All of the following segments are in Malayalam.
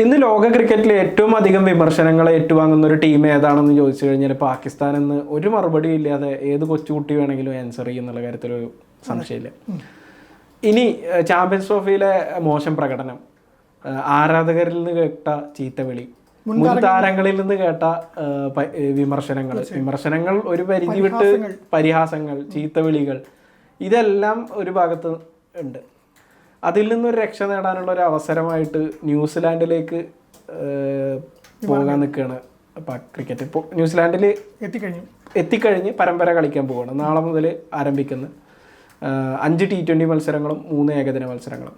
ഇന്ന് ലോക ക്രിക്കറ്റിൽ ഏറ്റവും അധികം വിമർശനങ്ങൾ ഏറ്റുവാങ്ങുന്ന ഒരു ടീം ഏതാണെന്ന് ചോദിച്ചു കഴിഞ്ഞാൽ പാകിസ്ഥാൻ എന്ന് ഒരു മറുപടി ഇല്ലാതെ ഏത് കൊച്ചുകുട്ടി വേണമെങ്കിലും ആൻസർ ചെയ്യുന്നുള്ള കാര്യത്തിൽ ഒരു സംശയമില്ല. ഇനി ചാമ്പ്യൻസ് ട്രോഫിയിലെ മോശം പ്രകടനം. ആരാധകരിൽ നിന്ന് കേട്ട ചീത്തവിളി. മുൻ താരങ്ങളിൽ നിന്ന് കേട്ട വിമർശനങ്ങൾ. വിമർശനങ്ങൾ ഒരു പരിധി വിട്ട് പരിഹാസങ്ങൾ ചീത്തവിളികൾ. ഇതെല്ലാം ഒരു ഭാഗത്ത് ഉണ്ട്. അതിൽ നിന്നൊരു രക്ഷ നേടാനുള്ള ഒരു അവസരമായിട്ട് ന്യൂസിലാൻഡിലേക്ക് പോകാൻ നിൽക്കുകയാണ്. ക്രിക്കറ്റ് ഇപ്പോൾ ന്യൂസിലാൻഡിൽ എത്തിക്കഴിഞ്ഞു. എത്തിക്കഴിഞ്ഞ് പരമ്പര കളിക്കാൻ പോവുകയാണ് നാളെ മുതൽ ആരംഭിക്കുന്ന. അഞ്ച് ടി ട്വന്റി മത്സരങ്ങളും മൂന്ന് ഏകദിന മത്സരങ്ങളും.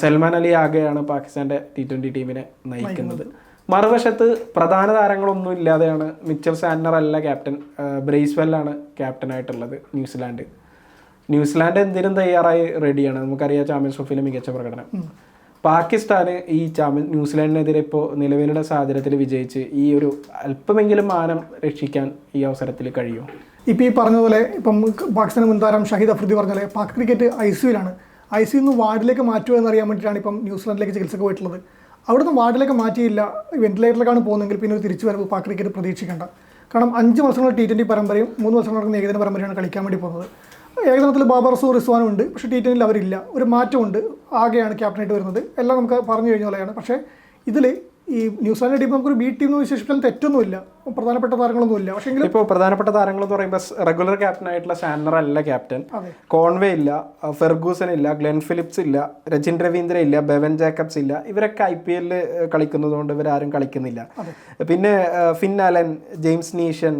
സൽമാൻ അലി ആകെയാണ് പാകിസ്ഥാന്റെ ടി ട്വന്റി ടീമിനെ നയിക്കുന്നത്. മറുവശത്ത് പ്രധാന താരങ്ങളൊന്നും ഇല്ലാതെയാണ് മിച്ചൽ സാൻഡർ അല്ല ക്യാപ്റ്റൻ. ബ്രേസ്വെല്ലാണ് ക്യാപ്റ്റനായിട്ടുള്ളത് ന്യൂസിലാൻഡ്. ന്യൂസിലാൻഡ് എന്തിനും തയ്യാറായി റെഡിയാണ് നമുക്കറിയാം ചാമ്പ്യൻസ് ട്രോഫിയിലെ മികച്ച പ്രകടനം. പാകിസ്ഥാന് ഈ ചാമ്പ്യൻ ന്യൂസിലാൻഡിനെതിരെ ഇപ്പോൾ നിലവിലുള്ള സാഹചര്യത്തിൽ വിജയിച്ച് ഈ ഒരു അല്പമെങ്കിലും മാനം രക്ഷിക്കാൻ ഈ അവസരത്തിൽ കഴിയും ഇപ്പോൾ ഈ പറഞ്ഞതുപോലെ ഇപ്പം പാകിസ്ഥാൻ മുൻതാരം ഷഹീദ് അഫ്രീദി പറഞ്ഞ പോലെ പാക് ക്രിക്കറ്റ് ഐ സിയിലാണ് ഐ സിയിൽ നിന്ന് വാർഡിലേക്ക് മാറ്റുമോ എന്നറിയാൻ വേണ്ടിയിട്ടാണ് ഇപ്പം ന്യൂസിലാൻഡിലേക്ക് ചികിത്സക്ക് പോയിട്ടുള്ളത്. അവിടുന്ന് വാർഡിലേക്ക് മാറ്റിയില്ല. വെന്റിലേറ്ററിലേക്കാണ് പോകുന്നതെങ്കിൽ പിന്നെ ഒരു തിരിച്ചു വരവ് പാക് ക്രിക്കറ്റ് പ്രതീക്ഷിക്കേണ്ട. കാരണം അഞ്ച് മത്സരങ്ങൾ ടി ട്വന്റി പരമ്പരയും മൂന്ന് മത്സരങ്ങൾ ഏകദിന പരമ്പരയാണ് കളിക്കാൻ വേണ്ടി പോകുന്നത്. ഏകദിനത്തിൽ ബാബർ സു റിസ്വാനും ഉണ്ട് പക്ഷേ ടി ട്വന്റിയിൽ അവരില്ല. ഒരു മാറ്റമുണ്ട്. ആകെയാണ് ക്യാപ്റ്റനായിട്ട് വരുന്നത്. എല്ലാം നമുക്ക് പറഞ്ഞു കഴിഞ്ഞ പോലെയാണ്. പക്ഷേ ഇതിൽ ഈ ന്യൂസിലാൻഡ് ടീം നമുക്കൊരു ബി ടീം എന്ന് വിശേഷിപ്പിക്കാൻ തെറ്റൊന്നുമില്ല. പ്രധാനപ്പെട്ട താരങ്ങളൊന്നുമില്ല. പക്ഷേ ഇപ്പോൾ പ്രധാനപ്പെട്ട താരങ്ങൾ എന്ന് പറയുമ്പോൾ റെഗുലർ ക്യാപ്റ്റൻ ആയിട്ടുള്ള സാനർ അല്ല ക്യാപ്റ്റൻ കോൺവേ ഇല്ല ഫെർഗൂസൻ ഇല്ല ഗ്ലെൻ ഫിലിപ്സ് ഇല്ല രജിൻ രവീന്ദ്ര ഇല്ല ബെവൻ ജേക്കബ്സ് ഇല്ല. ഇവരൊക്കെ ഐ പി എല്ലിൽ കളിക്കുന്നതുകൊണ്ട് ഇവരാരും കളിക്കുന്നില്ല. പിന്നെ Finn Allen James Neesham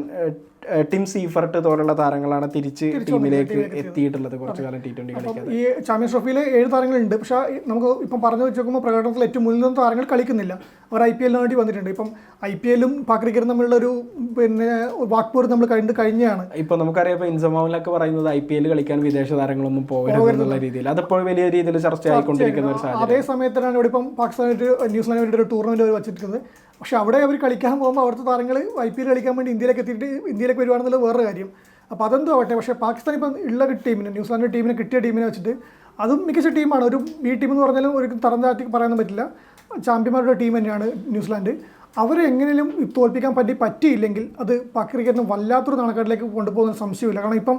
Tim Seifert പോലുള്ള താരങ്ങളാണ് തിരിച്ച് ടീമിലേക്ക് എത്തിയിട്ടുള്ളത് കുറച്ചു കാലം ടി ട്വന്റി കളിക്കാൻ ഈ ചാമ്പ്യൻസ് ട്രോഫിയിൽ ഏഴ് താരങ്ങളുണ്ട്. പക്ഷേ നമുക്ക് ഇപ്പം പറഞ്ഞു വെച്ച് നോക്കുമ്പോൾ പ്രകടനത്തിൽ ഏറ്റവും മുന്നിൽ നിന്ന് താരങ്ങൾ കളിക്കുന്നില്ല. അവർ ഐ പി എല്ലിന് വേണ്ടി വന്നിട്ടുണ്ട്. ഇപ്പം ഐ പി എല്ലും പാക് ക്രിക്കറ്റും തമ്മിലുള്ള ഒരു പിന്നെ വാക്പൂർ നമ്മൾ കണ്ട് കഴിഞ്ഞാണ്. ഇപ്പം നമുക്കറിയാം ഇപ്പൊ ഇൻസമാവിലൊക്കെ പറയുന്നത് ഐ പി എൽ കളിക്കാൻ വിദേശ താരങ്ങളൊന്നും പോകരുത് എന്നുള്ള രീതിയിൽ. അതിപ്പോൾ വലിയ രീതിയിൽ ചർച്ചയായിക്കൊണ്ടിരിക്കുന്ന ഒരു സാഹചര്യം. അതേ സമയത്താണ് ഇവിടെ ഇപ്പം പാകിസ്ഥാനായിട്ട് ന്യൂസിലാൻഡ് വേണ്ടി ഒരു ടൂർണമെന്റ് അവർ വെച്ചിരിക്കുന്നത്. പക്ഷേ അവിടെ അവർ കളിക്കാൻ പോകുമ്പോൾ അവിടുത്തെ താരങ്ങൾ ഐ പി എൽ കളിക്കാൻ വേണ്ടി ഇന്ത്യയിലേക്ക് എത്തിയിട്ട് ഇന്ത്യയിലേക്ക് വരുവാണെന്നുള്ളത് വേറൊരു കാര്യം. അപ്പോൾ അതെന്തോ ആവട്ടെ പക്ഷേ പാകിസ്ഥാൻ ഇപ്പം ഉള്ള ടീമിനെ ന്യൂസിലാൻഡ് ടീമിനെ കിട്ടിയ ടീമിനെ വെച്ചിട്ട് അതും മികച്ച ടീമാണ്. ഒരു ബി ടീം എന്ന് പറഞ്ഞാലും ഒരു തരം താഴ്ത്തി പറയാനൊന്നും പറ്റില്ല. ചാമ്പ്യന്മാരുടെ ടീം തന്നെയാണ് ന്യൂസിലാൻഡ്. അവരെ എങ്ങനെയും തോൽപ്പിക്കാൻ പറ്റി പറ്റിയില്ലെങ്കിൽ അത് ക്രിക്കറ്റിന് വല്ലാത്തൊരു നാണക്കാട്ടിലേക്ക് കൊണ്ടുപോകുന്ന സംശയമില്ല. കാരണം ഇപ്പം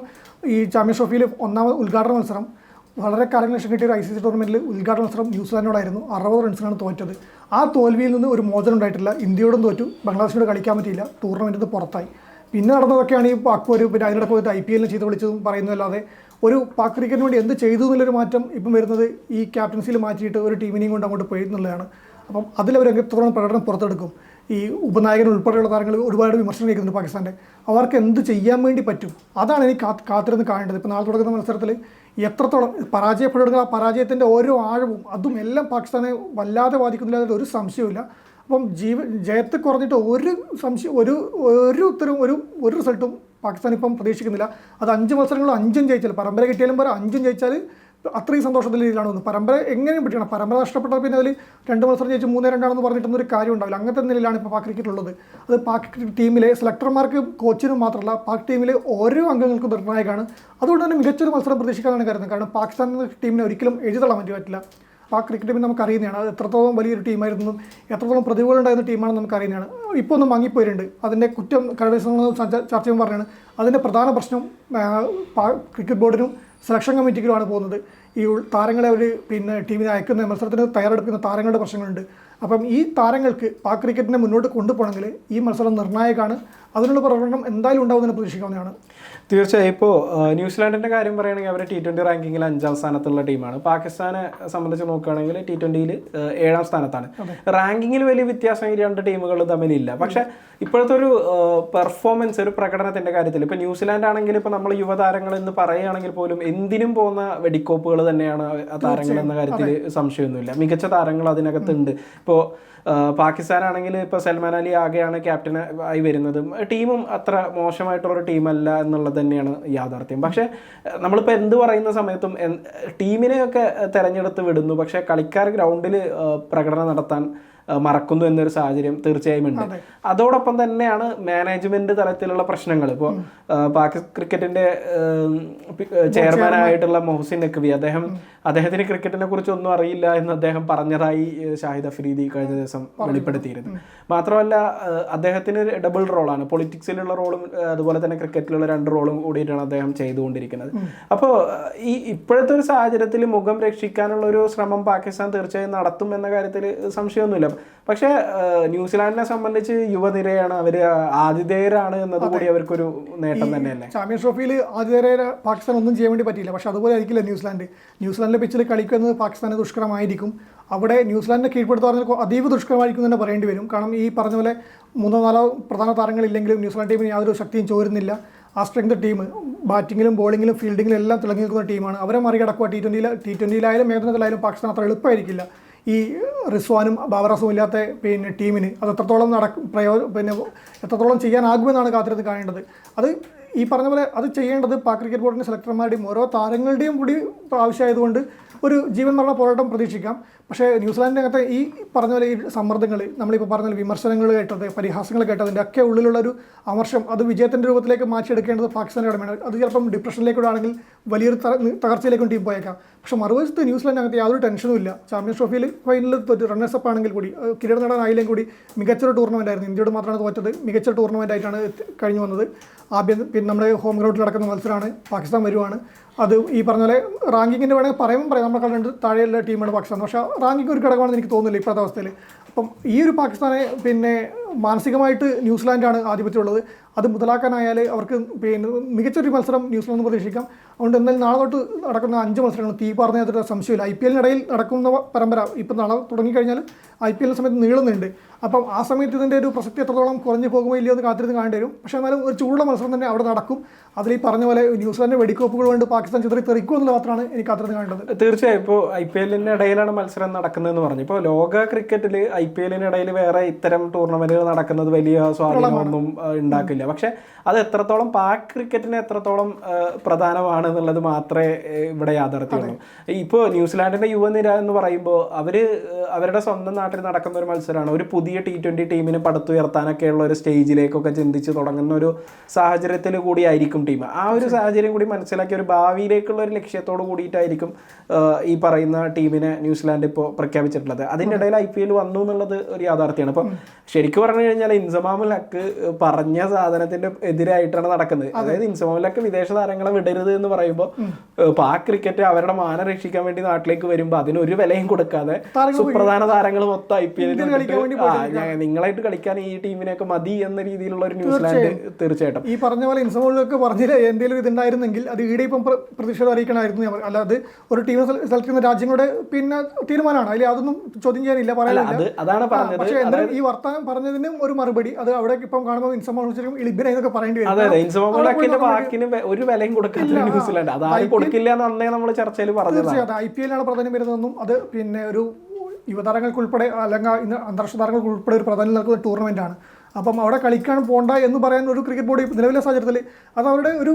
ഈ ചാമ്പ്യൻസ് ട്രോഫിയിൽ ഒന്നാമത് ഉദ്ഘാടന മത്സരം വളരെ കാലങ്ങൾ ശേഷം കിട്ടിയ ഒരു ഐ സി സി ടൂർണമെന്റിൽ ഉദ്ഘാടന മത്സരം ന്യൂസിലാൻഡിനോടായിരുന്നു അറുപത് റൺസിനാണ് തോറ്റത്. ആ തോൽവിയിൽ നിന്ന് ഒരു മോചനം ഉണ്ടായിട്ടില്ല. ഇന്ത്യയോടും തോറ്റു. ബംഗ്ലാദേശിനോട് കളിക്കാൻ പറ്റിയില്ല. ടൂർണമെന്റിൽ പുറത്തായി. പിന്നെ നടന്നതൊക്കെയാണ് ഈ ഒരു പിന്നെ അതിനിടെ പോയിട്ട് ഐ പി എല്ലിന് ചെയ്ത് വിളിച്ചതും പറയുന്നതല്ലാതെ ഒരു പാക് ക്രിക്കറ്റിന് വേണ്ടി എന്ത് ചെയ്തു എന്നുള്ളൊരു മാറ്റം ഇപ്പം വരുന്നത് ഈ ക്യാപ്റ്റൻസിയിൽ മാറ്റിയിട്ട് ഒരു ടീമിനെയും കൊണ്ട് അങ്ങോട്ട് പോയി എന്നുള്ളതാണ്. അപ്പം അതിലവർ എത്രത്തോളം പ്രകടനം പുറത്തെടുക്കും? ഈ ഉപനായകൻ ഉൾപ്പെടെയുള്ള താരങ്ങൾ ഒരുപാട് വിമർശനം കേൾക്കുന്നുണ്ട് പാകിസ്ഥാന്റെ. അവർക്ക് എന്ത് ചെയ്യാൻ വേണ്ടി പറ്റും? അതാണ് എനിക്ക് കാ കാത്തിരുന്ന് കാണേണ്ടത്. ഇപ്പോൾ നാളെ തുടങ്ങുന്ന മത്സരത്തിൽ എത്രത്തോളം പരാജയപ്പെടുന്ന ആ പരാജയത്തിന്റെ ഓരോ ആഴവും അതും എല്ലാം പാകിസ്ഥാനെ വല്ലാതെ ബാധിക്കുന്നില്ല ഒരു സംശയവുമില്ല. അപ്പം ജീവ ജയത്തെ കുറഞ്ഞിട്ട് ഒരു സംശയം ഒരു ഒരു ഉത്തരവും ഒരു ഒരു റിസൾട്ടും പാകിസ്ഥാൻ ഇപ്പം പ്രതീക്ഷിക്കുന്നില്ല. അത് അഞ്ച് മത്സരങ്ങളും അഞ്ചും ജയിച്ചാൽ പരമ്പര കിട്ടിയാലും പറ അഞ്ചും ജയിച്ചാൽ അത്രയും സന്തോഷത്തിൽ രീതിയിലാണ് വന്നത്. പരമ്പര എങ്ങനെയും പറ്റിയാണ് പരമ്പര നഷ്ടപ്പെട്ടാൽ പിന്നെ അതിൽ രണ്ട് മത്സരം ജയിച്ച് മൂന്ന് രണ്ടാണെന്ന് പറഞ്ഞിട്ടൊന്നും ഒരു കാര്യം ഉണ്ടാവില്ല. അങ്ങനത്തെ നിലയിലാണ് ഇപ്പോൾ പാക് ക്രിക്കറ്റ് ഉള്ളത്. അത് പാക് ക്രിക്കറ്റ് ടീമിലെ സെലക്ടർമാർക്ക് കോച്ചിനും മാത്രമല്ല പാക് ടീമിലെ ഓരോ അംഗങ്ങൾക്കും നിർണായകമാണ്. അതുകൊണ്ട് തന്നെ മികച്ചൊരു മത്സരം പ്രതീക്ഷിക്കാനാണ് കരുതുന്നത്. കാരണം പാകിസ്ഥാൻ ടീമിനെ ഒരിക്കലും എഴുതള്ളാൻ പറ്റി പറ്റില്ല. ആ ക്രിക്കറ്റ് ടീമിനെ നമുക്ക് അറിയുന്നതാണ്. അത് എത്രത്തോളം വലിയൊരു ടീമായിരുന്നു എത്രത്തോളം പ്രതിഭകളുണ്ടായിരുന്ന ടീമാണെന്ന് നമുക്ക് അറിയുന്നതാണ്. ഇപ്പോൾ ഒന്ന് മങ്ങിപ്പോയിട്ടുണ്ട്. അതിന്റെ കുറ്റം കഴിഞ്ഞ ദിവസങ്ങൾ ചർച്ച പറഞ്ഞാണ്. അതിന്റെ പ്രധാന പ്രശ്നം ക്രിക്കറ്റ് ബോർഡിനും സെലക്ഷൻ കമ്മിറ്റിക്കുമാണ് പോകുന്നത്. ഈ താരങ്ങളെ അവർ പിന്നെ ടീമിനെ അയക്കുന്ന മത്സരത്തിന് തയ്യാറെടുക്കുന്ന താരങ്ങളുടെ പ്രശ്നങ്ങളുണ്ട്. അപ്പം ഈ താരങ്ങൾക്ക് പാക് ക്രിക്കറ്റിനെ മുന്നോട്ട് കൊണ്ടുപോകണമെങ്കിൽ ഈ മത്സരം നിർണായകമാണ്. അതിനുള്ള പ്രകടനം എന്തായാലും ഉണ്ടാവുമെന്ന് പ്രതീക്ഷിക്കാവുന്നതാണ്. തീർച്ചയായും. ഇപ്പോൾ ന്യൂസിലാൻഡിന്റെ കാര്യം പറയുകയാണെങ്കിൽ അവർ ടി ട്വന്റി റാങ്കിങ്ങിൽ അഞ്ചാം സ്ഥാനത്തുള്ള ടീമാണ്. പാകിസ്ഥാനെ സംബന്ധിച്ച് നോക്കുകയാണെങ്കിൽ ടി ട്വന്റിയിൽ ഏഴാം സ്ഥാനത്താണ്. റാങ്കിങ്ങിൽ വലിയ വ്യത്യാസം ഈ രണ്ട് ടീമുകൾ തമ്മിലില്ല. പക്ഷേ ഇപ്പോഴത്തെ ഒരു പെർഫോമൻസ് ഒരു പ്രകടനത്തിന്റെ കാര്യത്തിൽ ഇപ്പോൾ ന്യൂസിലാൻഡ് ആണെങ്കിൽ ഇപ്പോൾ നമ്മൾ യുവതാരങ്ങൾ എന്ന് പറയുകയാണെങ്കിൽ പോലും എന്തിനും പോകുന്ന വെടിക്കോപ്പുകൾ തന്നെയാണ് ആ താരങ്ങൾ എന്ന കാര്യത്തിൽ സംശയമൊന്നുമില്ല. മികച്ച താരങ്ങൾ അതിനകത്തുണ്ട്. ഇപ്പോൾ പാകിസ്ഥാൻ ആണെങ്കിൽ ഇപ്പോൾ സൽമാൻ അലി ആകെയാണ് ക്യാപ്റ്റൻ ആയി വരുന്നത്. ടീമും അത്ര മോശമായിട്ടുള്ള ഒരു ടീമല്ല എന്നുള്ളത് തന്നെയാണ് യാഥാർത്ഥ്യം. പക്ഷേ നമ്മളിപ്പോൾ എന്ത് പറയുന്ന സമയത്തും ടീമിനെയൊക്കെ തിരഞ്ഞെടുത്ത് വിടുന്നു. പക്ഷേ കളിക്കാർ ഗ്രൗണ്ടിൽ പ്രകടനം നടത്താൻ മറക്കുന്നു എന്നൊരു സാഹചര്യം തീർച്ചയായും ഉണ്ട്. അതോടൊപ്പം തന്നെയാണ് മാനേജ്മെന്റ് തലത്തിലുള്ള പ്രശ്നങ്ങൾ. ഇപ്പോൾ പാകിസ്ഥാൻ ക്രിക്കറ്റിന്റെ ചെയർമാൻ ആയിട്ടുള്ള മൊഹസിൻ നഖ്വി അദ്ദേഹം അദ്ദേഹത്തിന് ക്രിക്കറ്റിനെ കുറിച്ച് ഒന്നും അറിയില്ല എന്ന് അദ്ദേഹം പറഞ്ഞതായി ഷാഹിദ് അഫ്രീദി കഴിഞ്ഞ ദിവസം വെളിപ്പെടുത്തിയിരുന്നു. മാത്രമല്ല അദ്ദേഹത്തിന് ഡബിൾ റോളാണ് പൊളിറ്റിക്സിലുള്ള റോളും അതുപോലെ തന്നെ ക്രിക്കറ്റിലുള്ള രണ്ട് റോളും കൂടിയിട്ടാണ് അദ്ദേഹം ചെയ്തുകൊണ്ടിരിക്കുന്നത്. അപ്പോൾ ഈ ഇപ്പോഴത്തെ ഒരു സാഹചര്യത്തിൽ മുഖം രക്ഷിക്കാനുള്ള ഒരു ശ്രമം പാകിസ്ഥാൻ തീർച്ചയായും നടത്തും എന്ന കാര്യത്തിൽ സംശയമൊന്നുമില്ല. പക്ഷേ ന്യൂസിലാൻഡിനെ സംബന്ധിച്ച് യുവനിരയാണ് അവർ ആതിഥേയരാണ് എന്നത് കൂടി അവർക്കൊരു നേട്ടം തന്നെയല്ലേ? ചാമ്പ്യൻസ് ട്രോഫിയിൽ ആതിഥേയര പാകിസ്ഥാൻ ഒന്നും ചെയ്യാൻ വേണ്ടി പറ്റിയില്ല. പക്ഷെ അതുപോലെ ആയിരിക്കില്ല ന്യൂസിലാൻഡ്? ന്യൂസിലാൻഡിലെ പിച്ചിൽ കളിക്കുന്നത് പാകിസ്ഥാന് ദുഷ്കരമായിരിക്കും. അവിടെ ന്യൂസിലാൻഡിനെ കീഴ്പ്പെടുത്തു പറഞ്ഞാൽ അതീവ ദുഷ്കരമായിരിക്കും തന്നെ പറയേണ്ടി വരും. കാരണം ഈ പറഞ്ഞ പോലെ മൂന്നോ നാലോ പ്രധാന താരങ്ങളില്ലെങ്കിലും ന്യൂസിലാൻഡ് ടീമിന് യാതൊരു ശക്തിയും ചോരുന്നില്ല. ആ സ്ട്രെങ്ത് ടീം ബാറ്റിങ്ങിലും ബോളിങ്ങിലും ഫീൽഡിങ്ങിലും എല്ലാം തിളങ്ങി നിൽക്കുന്ന ടീമാണ് അവരെ മറികടക്കുക. ടി ട്വന്റിയിൽ ടി ട്വന്റിയിലായാലും ഏകദിനത്തിലായാലും പാകിസ്ഥാൻ അത്ര എളുപ്പമായിരിക്കില്ല. ഈ റിസ്വാനും ബാബറസും ഇല്ലാത്ത പിന്നെ ടീമിന് അത് എത്രത്തോളം നട പ്രയോ പിന്നെ എത്രത്തോളം ചെയ്യാനാകുമെന്നാണ് കാത്തിരുന്ന് കാണേണ്ടത്. അത് ഈ പറഞ്ഞ പോലെ അത് ചെയ്യേണ്ടത് പാക് ക്രിക്കറ്റ് ബോർഡിന്റെ സെലക്ടർമാരുടെയും ഓരോ താരങ്ങളുടെയും കൂടി ആവശ്യമായതുകൊണ്ട് ഒരു ജീവൻ മരണ പോരാട്ടം പ്രതീക്ഷിക്കാം. പക്ഷേ ന്യൂസിലാൻഡിനകത്തെ ഈ പറഞ്ഞ പോലെ ഈ സമ്മർദ്ദങ്ങൾ നമ്മളിപ്പോൾ പറഞ്ഞ പോലെ വിമർശനങ്ങൾ കേട്ടത് പരിഹാസങ്ങൾ കേട്ടതിന്റെ ഒക്കെ ഉള്ളിലുള്ള ഒരു അമർഷം അത് വിജയത്തിന്റെ രൂപത്തിലേക്ക് മാറ്റിയെടുക്കേണ്ടത് പാകിസ്ഥാന്റെ കടമയാണ്. അത് ചിലപ്പം ഡിപ്രഷനിലേക്കൂടെ ആണെങ്കിൽ വലിയൊരു തകർച്ചയിലേക്കും ടീം പോയേക്കാം. പക്ഷേ മറുവശത്ത് ന്യൂസിലാൻഡിനകത്ത് യാതൊരു ടെൻഷനും ഇല്ല. ചാമ്പ്യൻസ് ട്രോഫിയിൽ ഫൈനലിൽ തോറ്റ് റണ്ണേഴ്സ് അപ്പ് ആണെങ്കിൽ കൂടി കിരീടം നേടാനായില്ലെങ്കിൽ കൂടി മികച്ചൊരു ടൂർണമെന്റ് ആയിരുന്നു. ഇന്ത്യയോട് മാത്രമാണ് തോറ്റത്. മികച്ച ടൂർണമെന്റ് ആയിട്ടാണ് കഴിഞ്ഞു വന്നത്. ആഭ്യന്തര പിന്നെ നമ്മുടെ ഹോം ഗ്രൗണ്ടിൽ നടക്കുന്ന മത്സരമാണ്. പാകിസ്ഥാൻ വരുവാണ്. അത് ഈ പറഞ്ഞ പോലെ റാങ്കിങ്ങിന്റെ വേണമെങ്കിൽ പറയുമ്പോൾ പറയാം. നമ്മൾ കണ്ടിട്ട് താഴെയുള്ള ടീമാണ് പാകിസ്ഥാൻ പക്ഷേ റാങ്കിങ് ഒരു ഘടകമാണെന്ന് എനിക്ക് തോന്നുന്നില്ല ഇപ്പോഴത്തെ അവസ്ഥയിൽ. അപ്പം ഈ ഒരു പാകിസ്ഥാനെ പിന്നെ മാനസികമായിട്ട് ന്യൂസിലാൻഡാണ് ആധിപത്യമുള്ളത്. അത് മുതലാക്കാനായാൽ അവർക്ക് പിന്നെ മികച്ചൊരു മത്സരം ന്യൂസിലാൻഡ് പ്രതീക്ഷിക്കാം. അതുകൊണ്ട് എന്നാൽ നാളെ തൊട്ട് നടക്കുന്ന അഞ്ച് മത്സരങ്ങൾ തീ പറഞ്ഞ യാതൊരു സംശയമില്ല ഐ പി എല്ലിനിടയിൽ നടക്കുന്ന പരമ്പര ഇപ്പം നാളെ തുടങ്ങിക്കഴിഞ്ഞാൽ ഐ പി എല്ലിന് സമയത്ത് നീളുന്നുണ്ട് അപ്പം ആ സമയത്ത് ഇതിന്റെ ഒരു പ്രസക്തി എത്രത്തോളം കുറഞ്ഞു പോകുമോ ഇല്ലയോ എന്ന് കാത്തിരുന്ന് കാണേണ്ടി വരും. പക്ഷേ എന്നാലും ഒരു ചൂടുള്ള മത്സരം തന്നെ അവിടെ നടക്കും. അതിൽ ഈ പറഞ്ഞ പോലെ ന്യൂസിലാൻഡ് വെടിക്കോപ്പുകൾ കൊണ്ട് പാകിസ്ഥാൻ ചിത്രം തെറിക്കും എന്നുള്ള മാത്രമാണ് എനിക്ക് കാത്തിരുന്ന് കാണേണ്ടത്. തീർച്ചയായും. ഇപ്പോൾ ഐ പി എല്ലിന്റെ ഇടയിലാണ് മത്സരം നടക്കുന്നതെന്ന് പറഞ്ഞു. ഇപ്പോൾ ലോക ക്രിക്കറ്റിൽ ഐ പി എല്ലിന് ഇടയിൽ വേറെ ഇത്തരം ടൂർണമെന്റുകൾ നടക്കുന്നത് വലിയ സ്വാധീനമൊന്നും ഉണ്ടാക്കില്ല. പക്ഷെ അത് എത്രത്തോളം പാക് ക്രിക്കറ്റിന് എത്രത്തോളം പ്രധാനമാണ് എന്നുള്ളത് മാത്രമേ ഇവിടെ യാഥാർത്ഥ്യമുള്ളൂ. ഇപ്പോൾ ന്യൂസിലാൻഡിന്റെ യുവനിര എന്ന് പറയുമ്പോൾ അവർ അവരുടെ സ്വന്തം നാട്ടിൽ നടക്കുന്ന ഒരു മത്സരമാണ് ഒരു പുതിയ ടി ട്വന്റി ടീമിനെ പടുത്തുയർത്താനൊക്കെയുള്ള ഒരു സ്റ്റേജിലേക്കൊക്കെ ചിന്തിച്ച് തുടങ്ങുന്ന ഒരു സാഹചര്യത്തിൽ കൂടിയായിരിക്കും ടീം. ആ ഒരു സാഹചര്യം കൂടി മനസ്സിലാക്കി ഒരു ഭാവിയിലേക്കുള്ള ഒരു ലക്ഷ്യത്തോട് കൂടിയിട്ടായിരിക്കും ഈ പറയുന്ന ടീമിനെ ന്യൂസിലാൻഡ് ഇപ്പോൾ പ്രഖ്യാപിച്ചിട്ടുള്ളത്. അതിന്റെ ഇടയിൽ ഐ പി എൽ വന്നു എന്നുള്ളത് ഒരു യാഥാർത്ഥ്യമാണ്. അപ്പം ശരിക്കും പറഞ്ഞു കഴിഞ്ഞാൽ ഇൻസമാമുൽ ഹക്ക് പറഞ്ഞ സാധനത്തിന്റെ എതിരായിട്ടാണ് നടക്കുന്നത്. അതായത് ഇൻസമാമുൽ ഹക്ക് വിദേശ താരങ്ങളെ വിടരുത് എന്ന് പറയുമ്പോൾ പാക് ക്രിക്കറ്റ് അവരുടെ മാനം രക്ഷിക്കാൻ വേണ്ടി നാട്ടിലേക്ക് വരുമ്പോൾ അതിന് ഒരു വിലയും കൊടുക്കാതെ സുപ്രധാന താരങ്ങൾ മൊത്തം ഐ പി എല്ലിൽ നിങ്ങളായിട്ട് കളിക്കാൻ ഈ ടീമിനെയൊക്കെ മതി എന്ന രീതിയിലുള്ള ഒരു ന്യൂസിലാൻഡ് തീർച്ചയായിട്ടും. ഈ പറഞ്ഞ പോലെ ഇൻസമോളിലൊക്കെ പറഞ്ഞില്ല എന്തെങ്കിലും ഇതുണ്ടായിരുന്നെങ്കിൽ അത് ഈടെ ഇപ്പം പ്ര- പ്രതിഷേധം അറിയിക്കണമായിരുന്നു അല്ലാതെ ഒരു ടീം സെലക്ട് ചെയ്യുന്ന രാജ്യങ്ങളുടെ പിന്നെ തീരുമാനമാണ്. അതിൽ അതൊന്നും ചോദ്യം ചെയ്യാനില്ല പറയാനില്ല. അതാണ് പറഞ്ഞത്. പക്ഷേ എന്തായാലും ഈ വർത്തമാനം പറഞ്ഞതിനും ഒരു മറുപടി. അത് അവിടെ ഇപ്പം കാണുമ്പോൾ ഇൻസമോൾ ഇളിബിനെ എന്നൊക്കെ പറയേണ്ടി വരും. അതെ ഇൻസമാമുലക്കിന്റെ വാക്കിന് ഒരു വിലയും കൊടുക്കാത്ത ന്യൂസിലാൻഡ്. അത് ആരും കൊടുക്കില്ല എന്ന് അന്നേ നമ്മൾ ചർച്ചയിൽ പറഞ്ഞു തീർച്ചയായിട്ടും. ഐ പി എല്ലാണ് പ്രാധാന്യം വരുന്നതെന്നും അത് പിന്നെ ഒരു യുവതാരങ്ങൾക്കുൾപ്പെടെ അല്ലെങ്കിൽ ഇന്ന് അന്താരാഷ്ട്ര താരങ്ങൾക്ക് ഉൾപ്പെടെ ഒരു പ്രധാനം നൽകുന്ന ടൂർണമെന്റ് ആണ്. അപ്പം അവിടെ കളിക്കാൻ പോണ്ട എന്ന് പറയാൻ ഒരു ക്രിക്കറ്റ് ബോർഡ് നിലവിലെ സാഹചര്യത്തിൽ അത് അവരുടെ ഒരു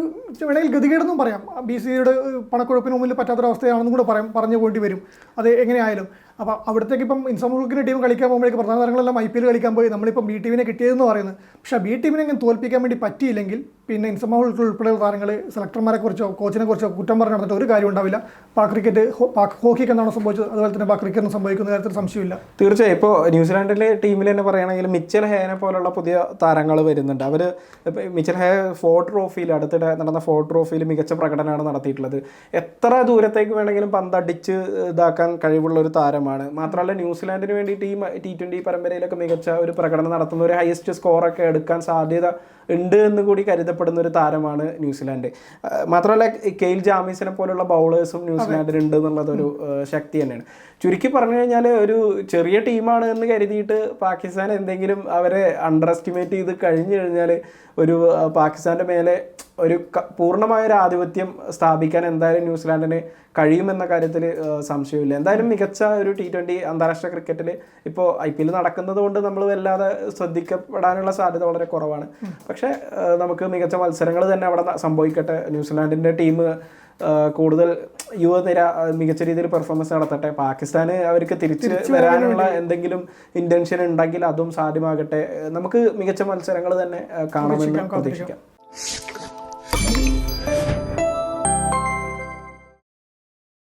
വേണമെങ്കിൽ ഗതികേടെന്നും പറയാം. ബി സിയുടെ പണക്കൊഴുപ്പിന് മുമ്പിൽ പറ്റാത്തൊരവസ്ഥയാണെന്നും കൂടെ പറയാം പറഞ്ഞു പോയിട്ട് വരും. അത് എങ്ങനെയായാലും. അപ്പോൾ അവിടത്തേക്ക് ഇപ്പം ഇൻസമുക്കിന്റെ ടീം കളിക്കാൻ പോകുമ്പോഴേക്ക് പ്രധാന താരങ്ങളെല്ലാം ഐ പി എൽ കളിക്കാൻ പോയി നമ്മളിപ്പം ബി ടീമിനെ കിട്ടിയതെന്ന് പറയുന്നത്. പക്ഷേ ബി ടീമിനെ അങ്ങനെ തോൽപ്പിക്കാൻ വേണ്ടി പറ്റിയില്ലെങ്കിൽ പിന്നെ ഇൻസമുൾക്ക് ഉൾപ്പെടെയുള്ള താരങ്ങൾ കോച്ചിനെ കുറിച്ചോ കുറ്റം പറഞ്ഞ് നടന്നിട്ട് ഒരു കാര്യം ഉണ്ടാവില്ല. പാക് ക്രിക്കറ്റ് പാക് ഹോക്കിക്ക് എന്താണ് സംഭവിച്ചത്? അതുപോലെ തന്നെ പാക് ക്രിക്കറ്റിന് സംഭവിക്കുന്ന കാര്യത്തിൽ സംശയമില്ല. തീർച്ചയായും. ഇപ്പോൾ ന്യൂസിലാൻഡിലെ ടീമിൽ തന്നെ പറയുകയാണെങ്കിൽ മിച്ചൽ ഹേനെ പോലുള്ള പുതിയ താരങ്ങൾ വരുന്നുണ്ട്. അവർ മിച്ചൽ ഹേ ഫോർ ട്രോഫിയിൽ അടുത്തിടെ നടന്ന ഫോർ ട്രോഫിയിൽ മികച്ച പ്രകടനമാണ് നടത്തിയിട്ടുള്ളത്. എത്ര ദൂരത്തേക്ക് വേണമെങ്കിലും പന്തടിച്ച് ഇതാക്കാൻ കഴിവുള്ള ഒരു താരമാണ് മാത്രമല്ല ന്യൂസിലാൻഡിന് വേണ്ടി ടീം ടി ട്വന്റി പരമ്പരയിലൊക്കെ മികച്ച ഒരു പ്രകടനം നടത്തുന്ന ഒരു ഹയസ്റ്റ് സ്കോറൊക്കെ എടുക്കാൻ സാധ്യത ഉണ്ട് എന്ന് കൂടി കരുതപ്പെടുന്ന ഒരു താരമാണ് ന്യൂസിലാൻഡ്. മാത്രമല്ല കെയിൽ ജാമീസിനെ പോലുള്ള ബൗളേഴ്സും ന്യൂസിലാൻഡിന് ഉണ്ട് എന്നുള്ളതൊരു ശക്തി തന്നെയാണ്. ചുരുക്കി പറഞ്ഞു കഴിഞ്ഞാൽ ഒരു ചെറിയ ടീമാണ് എന്ന് കരുതിയിട്ട് പാകിസ്ഥാൻ എന്തെങ്കിലും അവരെ അണ്ടർ എസ്റ്റിമേറ്റ് ചെയ്ത് കഴിഞ്ഞു കഴിഞ്ഞാൽ ഒരു പാകിസ്ഥാന്റെ മേലെ ഒരു പൂർണമായ ഒരു ആധിപത്യം സ്ഥാപിക്കാൻ എന്തായാലും ന്യൂസിലാൻഡിന് കഴിയുമെന്ന കാര്യത്തിൽ സംശയമില്ല. എന്തായാലും മികച്ച ഒരു ടി ട്വന്റി അന്താരാഷ്ട്ര ക്രിക്കറ്റിൽ ഇപ്പോൾ ഐ പി എൽ നടക്കുന്നത് കൊണ്ട് നമ്മൾ വല്ലാതെ ശ്രദ്ധിക്കപ്പെടാനുള്ള സാധ്യത വളരെ കുറവാണ്. പക്ഷേ നമുക്ക് മികച്ച മത്സരങ്ങൾ തന്നെ അവിടെ സംഭവിക്കട്ടെ. ന്യൂസിലാൻഡിന്റെ ടീം കൂടുതൽ യുവനിര മികച്ച രീതിയിൽ പെർഫോമൻസ് നടത്തട്ടെ. പാകിസ്ഥാന് അവർക്ക് തിരിച്ചു വരാനുള്ള എന്തെങ്കിലും ഇന്റൻഷൻ ഉണ്ടെങ്കിൽ അതും സാധ്യമാകട്ടെ. നമുക്ക് മികച്ച മത്സരങ്ങൾ തന്നെ കാണാമെന്ന് പ്രതീക്ഷിക്കാം.